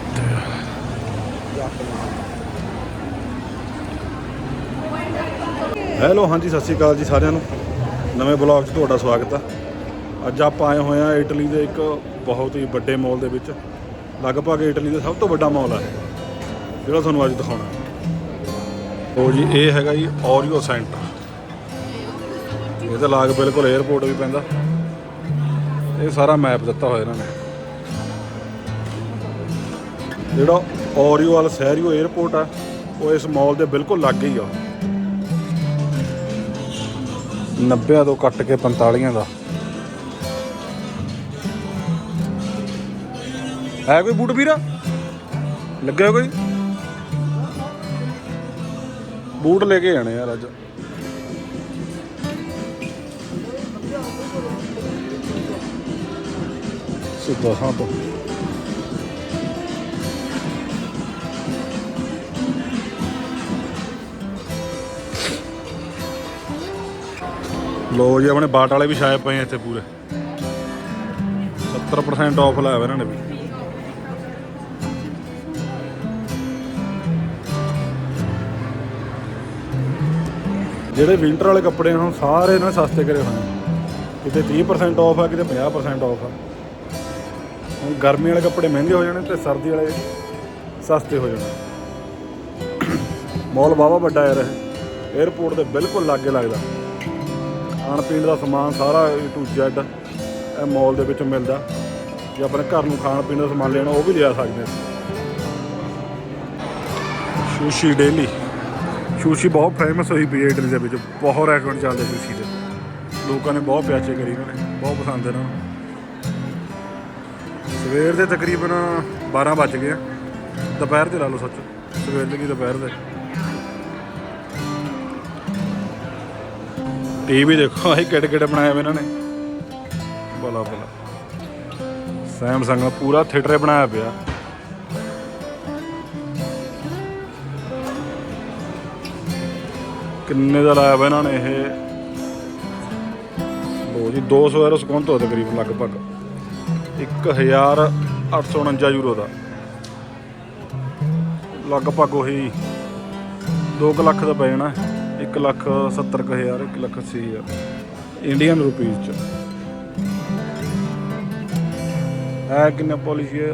ਇੱਥੇ ਹੈਲੋ ਹਾਂਜੀ, ਸਤਿ ਸ਼੍ਰੀ ਅਕਾਲ ਜੀ ਸਾਰਿਆਂ ਨੂੰ। ਨਵੇਂ ਬਲੌਗ 'ਚ ਤੁਹਾਡਾ ਸਵਾਗਤ ਆ। ਅੱਜ ਆਪਾਂ ਆਏ ਹੋਏ ਆ ਇਟਲੀ ਦੇ ਇੱਕ ਬਹੁਤ ਹੀ ਵੱਡੇ ਮਾਲ ਦੇ ਵਿੱਚ। ਲਗਭਗ ਇਟਲੀ ਦਾ ਸਭ ਤੋਂ ਵੱਡਾ ਮਾਲ ਹੈ ਜਿਹੜਾ ਤੁਹਾਨੂੰ ਅੱਜ ਦਿਖਾਉਣਾ। ਉਹ ਜੀ, ਇਹ ਹੈਗਾ ਜੀ ਔਰੀਓ ਸੈਂਟਰ ਇਹਦਾ ਲਾਗ ਬਿਲਕੁਲ 에어ਪੋਰਟ ਵੀ ਪੈਂਦਾ। ਇਹ ਸਾਰਾ ਮੈਪ ਦਿੱਤਾ ਹੋਇਆ ਇਹਨਾਂ ਨੇ। ਜਿਹੜਾ ਔਰੀਓ ਵਾਲਾ ਸਹਿਰੀਓ 에어ਪੋਰਟ ਆ, ਉਹ ਇਸ ਮਾਲ ਦੇ ਬਿਲਕੁਲ ਲਾਗੇ ਹੀ ਆ। 90 ਤੋਂ ਕੱਟ ਕੇ 45 ਦਾ। ਹੈ ਕੋਈ ਬੂਟ ਵੀਰਾ? ਲੱਗਿਆ ਕੋਈ? ਬੂਟ ਲੈ ਕੇ ਆਣੇ ਯਾਰ ਅੱਜ। ਸਿੱਧਾ ਹਾਂ ਤੋਂ ਲੋ ਜੀ, ਆਪਣੇ ਬਾਟ ਵਾਲੇ ਵੀ ਛਾਏ ਪਏ ਆ ਇੱਥੇ ਪੂਰੇ। 70% ਆਫ ਲਾਇਆ ਹੋਇਆ ਇਹਨਾਂ ਨੇ ਵੀ। ਜਿਹੜੇ ਵਿੰਟਰ ਵਾਲੇ ਕੱਪੜੇ ਨੇ ਸਾਰੇ ਇਹਨਾਂ ਨੇ ਸਸਤੇ ਕਰੇ ਹੋਏ ਕਿਤੇ 30% ਆਫ ਆ, ਕਿਤੇ 50% ਆਫ ਆ। ਹੁਣ ਗਰਮੀ ਵਾਲੇ ਕੱਪੜੇ ਮਹਿੰਗੇ ਹੋ ਜਾਣੇ ਤੇ ਸਰਦੀ ਵਾਲੇ ਸਸਤੇ ਹੋ ਜਾਣੇ। ਮਾਲ ਵਾਵਾ ਵੱਡਾ ਯਾਰ ਇਹ। 에어ਪੋਰਟ ਦੇ ਬਿਲਕੁਲ ਲਾਗੇ ਲੱਗਦਾ। ਖਾਣ ਪੀਣ ਦਾ ਸਮਾਨ ਸਾਰਾ A to Z ਇਹ ਮਾਲ ਦੇ ਵਿੱਚ ਮਿਲਦਾ। ਜੇ ਆਪਣੇ ਘਰ ਨੂੰ ਖਾਣ ਪੀਣ ਦਾ ਸਮਾਨ ਲੈਣਾ, ਉਹ ਵੀ ਲਿਆ ਸਕਦੇ ਹਾਂ ਸ਼ੂਸ਼ੀ ਡੇਲੀ ਸ਼ੂਸ਼ੀ ਬਹੁਤ ਫੇਮਸ ਹੋਈ ਪਈ ਹੈ ਇਟਲੀ ਦੇ ਵਿੱਚ। ਬਹੁਤ ਰੈਸਟੋਰੈਂਟ ਚੱਲਦੇ ਸ਼ੂਸ਼ੀ ਦੇ। ਲੋਕਾਂ ਨੇ ਬਹੁਤ ਪਿਆਚੇ ਕਰੀ ਇਹਨਾਂ ਨੇ। ਬਹੁਤ ਪਸੰਦ ਇਹਨਾਂ ਨੂੰ। ਸਵੇਰ ਦੇ ਤਕਰੀਬਨ 12 ਵੱਜ ਗਏ ਦੁਪਹਿਰ ਦੇ ਲਾ ਲਓ ਸੱਚ। ਸਵੇਰ ਦੇ ਕੀ ਦੁਪਹਿਰ ਦੇ? ਟੀਵੀ ਦੇਖੋ ਇਹ ਕਿਹੜੇ ਕਿਹੜੇ ਬਣਾਇਆ ਹੋਏ ਇਹਨਾਂ ਨੇ। ਬਲਾ ਬਲਾ ਸੈਮਸੰਗ ਦਾ ਪੂਰਾ ਥੀਏਟਰ ਬਣਾਇਆ ਪਿਆ। ਕਿੰਨੇ ਦਾ ਲਾਇਆ ਵਾ ਇਹਨਾਂ ਨੇ ਇਹ? ਲੋ ਜੀ 200 ਯੂਰੋ ਸਕੌਂਤ ਹੋ ਤਕਰੀਬਨ ਲਗਭਗ। 1849 ਯੂਰੋ ਦਾ। ਲਗਭਗ ਉਹੀ 2 ਲੱਖ ਦਾ ਪੈ ਜਾਣਾ। 1 ਲੱਖ 70 ਕੁ ਹਜ਼ਾਰ 1 ਲੱਖ 80 ਹਜ਼ਾਰ। ਇੰਡੀਅਨ ਰੁਪੀਸ ਚ। ਹੈ ਕਿੰਨਾ ਪਾਲਿਸੀ ਹੈ?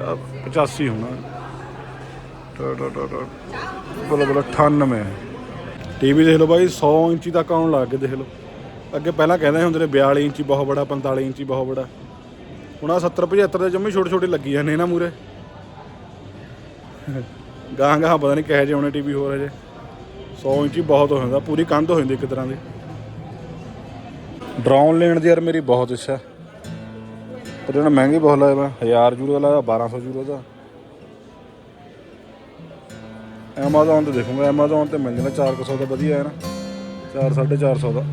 85 ਹੋਣਾ। ਟਾ ਟਾ ਟਾ 98 ਟੀਵੀ ਦੇਖ ਲਓ ਬਾਈ 100 ਇੰਚੀ ਤੱਕ ਆਉਣ ਲੱਗ ਗਏ, ਦੇਖ ਲਓ। ਅੱਗੇ ਪਹਿਲਾਂ ਕਹਿੰਦੇ ਹੁੰਦੇ ਨੇ 42 ਇੰਚੀ ਬਹੁਤ ਬੜਾ 45 ਇੰਚੀ ਬਹੁਤ ਬੜਾ। ਹੁਣ ਆ 70 75 ਦੇ ਜੰਮੀ ਛੋਟੇ ਛੋਟੇ ਲੱਗੀ ਜਾਂਦੇ ਨਾ ਮੂਰੇ ਗਾਂ ਗਾਂ ਪਤਾ ਨਹੀਂ ਕਿਹੋ ਜਿਹੇ ਹੋਣੇ ਟੀਵੀ ਹੋਰ ਅਜੇ 100 ਇੰਚੀ ਬਹੁਤ ਹੋ ਜਾਂਦਾ, ਪੂਰੀ ਕੰਧ ਹੋ ਜਾਂਦੀ ਇੱਕ ਤਰ੍ਹਾਂ ਦੀ। ਡਰੋਨ ਲੈਣ ਦੀ ਯਾਰ ਮੇਰੀ ਬਹੁਤ ਇੱਛਾ। ਪਰ ਇਹਨਾਂ ਮਹਿੰਗੀ ਬਹੁਤ ਲਾਇਆ ਮੈਂ 1000 ਯੂਰੋ ਦਾ ਲਾਇਆ 1200 ਯੂਰੋ ਦਾ। Amazon ਤੇ ਦੇਖੂੰਗਾ Amazon ਤੇ ਮਿਲ ਜਾਂਦਾ 400 ਦਾ ਵਧੀਆ ਹੈ ਨਾ। 4 450 ਦਾ।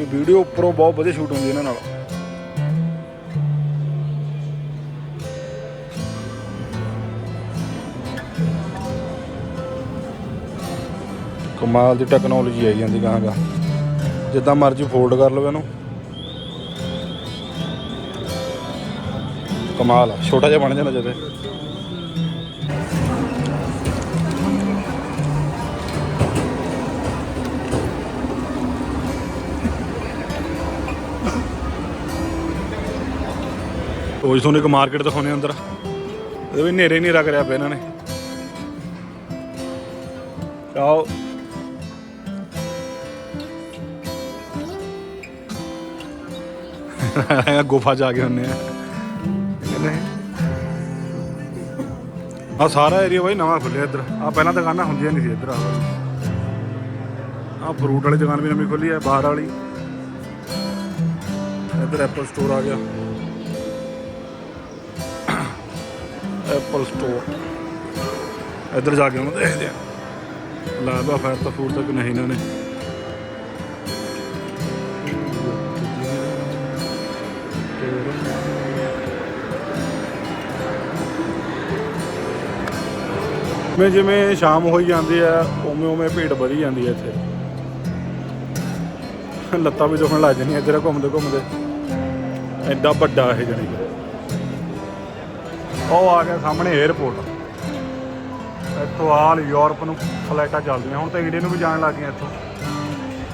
ਇਹ ਵੀਡੀਓ ਉੱਪਰੋਂ ਬਹੁਤ ਵਧੀਆ ਸ਼ੂਟ ਹੁੰਦੀ ਇਹਨਾਂ ਨਾਲ। ਕਮਾਲ ਦੀ ਟੈਕਨੋਲੋਜੀ ਆਈ ਜਾਂਦੀ ਗਾਂ ਗਾਂ ਜਿੱਦਾਂ ਮਰਜ਼ੀ ਫੋਲਡ ਕਰ ਲਓ ਇਹਨੂੰ। ਕਮਾਲ ਆ, ਛੋਟਾ ਜਿਹਾ ਬਣ ਜਾਂਦਾ ਜਦੇ। ਉਹ ਤੁਹਾਨੂੰ ਇੱਕ ਮਾਰਕੀਟ ਦਿਖਾਉਣੇ ਅੰਦਰ। ਇਹ ਵੀ ਨੇਰੇ ਨਹੀਂ ਕਰਿਆ ਪਿਆ ਇਹਨਾਂ ਨੇ। ਆਓ। ਆ ਗੁਫਾ ਜਾ ਕੇ ਹੁੰਨੇ ਆ। ਆ ਸਾਰਾ ਏਰੀਆ ਬਾਈ ਨਵਾਂ ਖੁੱਲਿਆ ਇੱਧਰ। ਆ ਪਹਿਲਾਂ ਦੁਕਾਨਾਂ ਹੁੰਦੀਆਂ ਨਹੀਂ ਸੀ ਇੱਧਰ ਆ ਆ ਫਰੂਟ ਵਾਲੀ ਦੁਕਾਨ ਵੀ ਨਵੀਂ ਖੁੱਲੀ ਹੈ ਬਾਹਰ ਵਾਲੀ। ਇੱਧਰ ਐਪਲ ਸਟੋਰ ਆ ਗਿਆ। ਐਪਲ ਸਟੋਰ ਇੱਧਰ ਜਾ ਕੇ ਉਹਨੂੰ ਦੇਖਦੇ ਆ। ਲਾ ਫਾਇਰ ਤਾਂ ਫੂਡ ਤੱਕ ਨਹੀਂ ਇਹਨਾਂ ਨੇ ਜਿਵੇਂ ਜਿਵੇਂ ਸ਼ਾਮ ਹੋਈ ਜਾਂਦੀ ਹੈ, ਉਵੇਂ ਉਵੇਂ ਭੀੜ ਵਧੀ ਜਾਂਦੀ ਹੈ ਇੱਥੇ। ਲੱਤਾਂ ਵੀ ਦੁਖਣ ਲੱਗ ਜਾਂਦੀਆਂ ਇੱਧਰ ਘੁੰਮਦੇ ਘੁੰਮਦੇ। ਐਡਾ ਵੱਡਾ ਇਹ ਜਣੀ ਉਹ ਆ ਗਿਆ ਸਾਹਮਣੇ 에어ਪੋਰਟ ਇੱਥੋਂ ਆਲ ਯੂਰਪ ਨੂੰ ਫਲਾਈਟਾਂ ਚੱਲਦੀਆਂ। ਹੁਣ ਤਾਂ ਇੰਡੀਆ ਨੂੰ ਵੀ ਜਾਣ ਲੱਗ ਗਈਆਂ ਇੱਥੋਂ।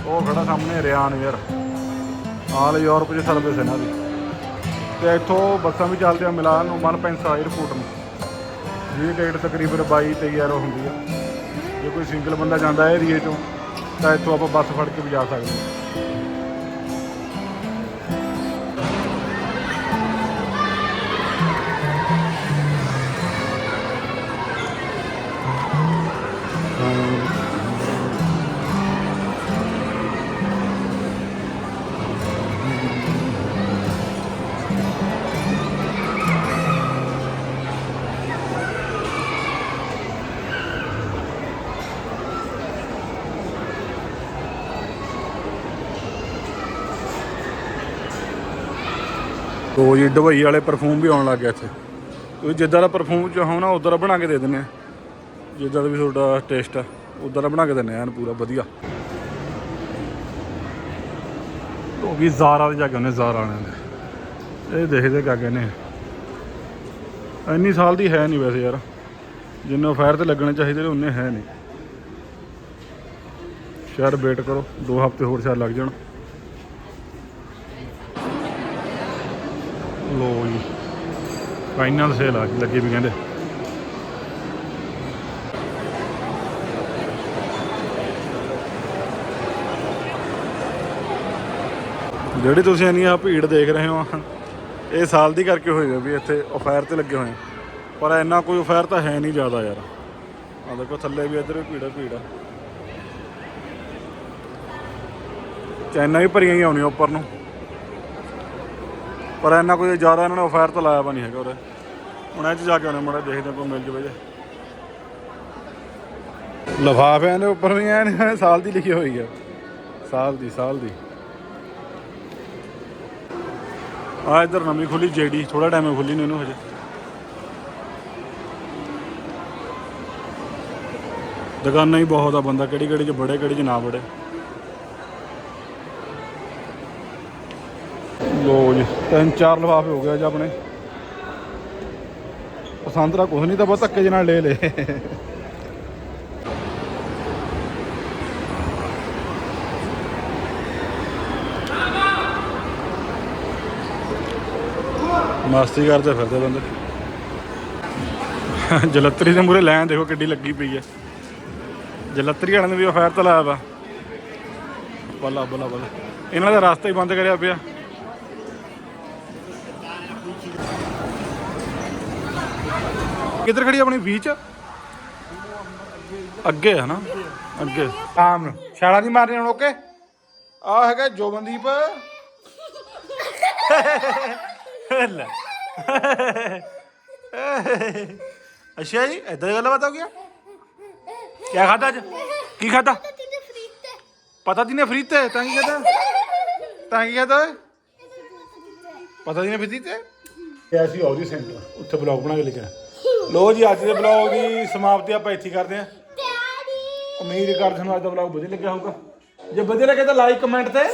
ਉਹ ਖੜਾ ਸਾਹਮਣੇ ਰਿਆਨ ਯਾਰ। ਆਲ ਯੂਰਪ 'ਚ ਸਰਵਿਸ ਇਹਨਾਂ ਦੀ। ਤੇ ਇੱਥੋਂ ਬੱਸਾਂ ਵੀ ਚੱਲਦੀਆਂ ਮਿਲਾਨ ਨੂੰ ਮਨਪੈਂਸਾ 에어ਪੋਰਟ ਨੂੰ। ਜਿਹਦੀ ਟਿਕਟ ਤਕਰੀਬਨ 22 23 ਯੂਰੋ ਹੁੰਦੀ ਆ। ਜੇ ਕੋਈ ਸਿੰਗਲ ਬੰਦਾ ਜਾਂਦਾ ਹੈ ਏਰੀਏ ਚੋਂ, ਤਾਂ ਇੱਥੋਂ ਆਪਾਂ ਬੱਸ ਫੜ ਕੇ ਵੀ ਜਾ ਸਕਦੇ ਹਾਂ ਤੋ ਜੀ ਦੁਬਈ ਵਾਲੇ ਪਰਫਿਊਮ ਵੀ ਆਉਣ ਲੱਗ ਗਿਆ ਇੱਥੇ। ਤੁਸੀਂ ਜਿੱਦਾਂ ਦਾ ਪਰਫਿਊਮ ਚਾਹੋ ਨਾ, ਉਦਾਂ ਦਾ ਬਣਾ ਕੇ ਦੇ ਦਿੰਦੇ ਆ। ਜਿੱਦਾਂ ਦਾ ਵੀ ਤੁਹਾਡਾ ਟੇਸਟ ਆ, ਉਦਾਂ ਦਾ ਬਣਾ ਕੇ ਦਿੰਦੇ ਆ, ਐਨ ਪੂਰਾ ਵਧੀਆ। ਉਹ ਵੀ ਜ਼ਾਰਾ ਦੇ ਜਾ ਕੇ ਉਹਨੇ ਜ਼ਾਰਾ ਵਾਲਿਆਂ ਦੇ। ਇਹ ਦੇਖਦੇ ਕਾ ਕਹਿੰਦੇ ਇੰਨੀ ਸਾਲ ਦੀ ਹੈ ਨਹੀਂ ਵੈਸੇ ਯਾਰ। ਜਿੰਨੇ ਫਾਇਰ ਤੇ ਲੱਗਣੇ ਚਾਹੀਦੇ ਨੇ, ਉਨੇ ਹੈ ਨਹੀਂ। ਸ਼ਾਇਦ ਵੇਟ ਕਰੋ 2 ਹਫ਼ਤੇ ਹੋਰ ਸ਼ਾਇਦ ਲੱਗ ਜਾਣ। ਲੋ ਜੀ। ਫਾਈਨਲ ਸੇਲ ਆ ਗਈ ਵੀ ਕਹਿੰਦੇ। ਜਿਹੜੀ ਤੁਸੀਂ ਇੰਨੀ ਭੀੜ ਦੇਖ ਰਹੇ ਹੋ, ਇਹ ਸਾਲ ਦੀ ਕਰਕੇ ਹੋਏਗਾ ਵੀ ਇੱਥੇ ਅਫਾਇਰ ਤੇ ਲੱਗੇ ਹੋਏ ਪਰ ਇੰਨਾ ਕੋਈ ਅਫਾਇਰ ਤਾਂ ਹੈ ਨਹੀਂ ਜ਼ਿਆਦਾ ਯਾਰ। ਆ ਦੇਖੋ, ਥੱਲੇ ਵੀ ਇੱਧਰ ਵੀ ਭੀੜ ਆ ਭੀੜ ਆ। ਵੀ ਭਰੀਆਂ ਹੀ ਆਉਣੀਆਂ ਉੱਪਰ ਨੂੰ। ਪਰ ਇੰਨਾ ਕੋਈ ਜ਼ਿਆਦਾ ਇਹਨਾਂ ਨੇ ਅਫਾਇਰ ਤਾਂ ਲਾਇਆ ਵਾ ਨਹੀਂ ਹੈਗਾ ਉਰੇ। ਹੁਣ ਇਹ 'ਚ ਜਾ ਕੇ ਆਉਣੇ ਮੜਾ ਦੇਖਦੇ ਆਪਾਂ ਮਿਲ ਜਵੇ ਜੇ। ਲਫਾਫਿਆਂ ਦੇ ਉੱਪਰ ਵੀ ਐਨ, ਸਾਲ ਦੀ ਲਿਖੀ ਹੋਈ ਆ। ਸਾਲ ਦੀ ਸਾਲ ਦੀ। ਆ ਇੱਧਰ ਨਵੀਂ ਖੁੱਲੀ ਜੇਡੀ ਥੋੜਾ ਟਾਈਮ ਹੈ ਖੁੱਲੀ ਨੂੰ ਇਹਨੂੰ ਹਜੇ। ਦੁਕਾਨਾਂ ਹੀ ਬਹੁਤ ਆ ਬੰਦਾ ਕਿਹੜੀ ਕਿਹੜੀ ਚ ਬੜੇ ਕਿਹੜੀ ਚ ਨਾ ਬੜੇ ਲੋ ਜੀ, ਤਿੰਨ ਚਾਰ ਲਿਫਾਫੇ ਹੋ ਗਿਆ ਅੱਜ ਆਪਣੇ। ਪਸੰਦ ਦਾ ਕੁਝ ਨਹੀਂ ਤਾਂ ਬਸ ਧੱਕੇ ਜਿਹੇ ਨਾਲ ਲੈ ਲੇ ਮਸਤੀ ਕਰਦੇ ਫਿਰਦੇ ਬੰਦੇ। ਜਲੱਤਰੀ ਦੇ ਮੂਰੇ ਲਾਈਨ ਦੇਖੋ ਕਿੱਡੀ ਲੱਗੀ ਪਈ ਹੈ ਜਲੱਤਰੀ ਵਾਲਿਆਂ ਨੇ ਵੀ ਅਫਾਇਰ ਤਾਂ ਲਾਇਆ ਵਾ। ਬੱਲਾ ਬੱਲਾ ਬੱਲਾ। ਇਹਨਾਂ ਦਾ ਰਸਤਾ ਹੀ ਬੰਦ ਕਰਿਆ ਪਿਆ। ਕਿੱਧਰ ਖੜੀ ਆਪਣੀ ਬੀਚ ਅੱਗੇ ਹੈ ਨਾ ਅੱਗੇ। ਆਮ ਨੂੰ। ਛਾਲਾ ਨਹੀਂ ਮਾਰਨੀ ਹੁਣ ਓਕੇ? ਆ ਹੈਗਾ ਜੋਬਨਦੀਪ। ਲੈ। ਅੱਛਾ ਜੀ ਇਦਾਂ ਦੀ ਗੱਲਬਾਤ ਹੋ ਗਿਆ ਕੀ ਖਾਦਾ ਅੱਜ? ਕੀ ਖਾਦਾ ਪਤਾ ਦੀ ਨੇ ਫਰੀ ਤੇ? ਤਾਂ ਕੀ ਖਾਦਾ ਤਾਂ ਕੀ ਖਾਦਾ ਪਤਾ ਦੀ ਨੇ ਫਰੀ ਤੇ? ਇਹ ਅਸੀਂ ਔਰੀ ਸੈਂਟਰ ਉੱਥੇ ਬਲੌਗ ਬਣਾ ਕੇ ਲਿਖਿਆ ਲੋ ਜੀ ਅੱਜ ਦੇ ਬਲੌਗ ਦੀ ਸਮਾਪਤੀ ਆਪਾਂ ਇੱਥੇ ਹੀ ਕਰਦੇ ਹਾਂ। ਉਮੀਦ ਕਰਦੇ ਤੁਹਾਨੂੰ ਅੱਜ ਦਾ ਬਲੌਗ ਵਧੀਆ ਲੱਗਿਆ ਹੋਊਗਾ। ਜੇ ਵਧੀਆ ਲੱਗਿਆ ਤਾਂ ਲਾਈਕ ਕਮੈਂਟ ਤੇ